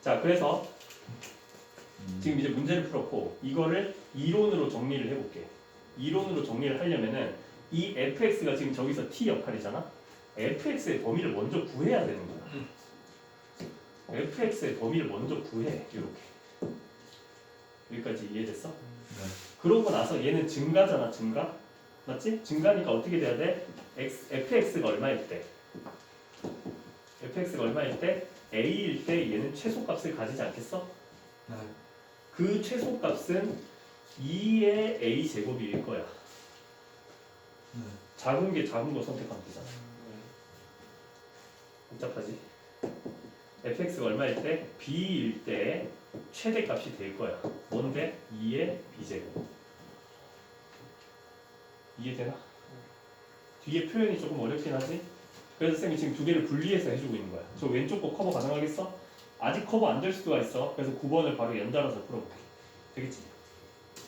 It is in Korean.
자 그래서 지금 이제 문제를 풀었고 이거를 이론으로 정리를 해볼게. 이론으로 정리를 하려면은 이 fx가 지금 저기서 t 역할이잖아. fx의 범위를 먼저 구해야 되는 거야. fx의 범위를 먼저 구해 이렇게. 여기까지 이해됐어? 그러고 나서 얘는 증가잖아, 증가. 맞지? 증가니까 어떻게 돼야 돼? x, fx가 얼마일 때? Fx가 얼마일 때? a일 때 얘는 최소값을 가지지 않겠어? 네. 그 최소값은 2의 a 제곱일 거야. 네. 작은 게 작은 거 선택하면 되잖아. 복잡하지? fx가 얼마일 때? b일 때 최대값이 될 거야. 뭔데? 2의 b제곱. 이해되나? 뒤에 표현이 조금 어렵긴 하지? 그래서 쌤이 지금 두 개를 분리해서 해주고 있는 거야. 저 왼쪽 거 커버 가능하겠어? 아직 커버 안 될 수가 있어. 그래서 9번을 바로 연달아서 풀어볼게. 되겠지?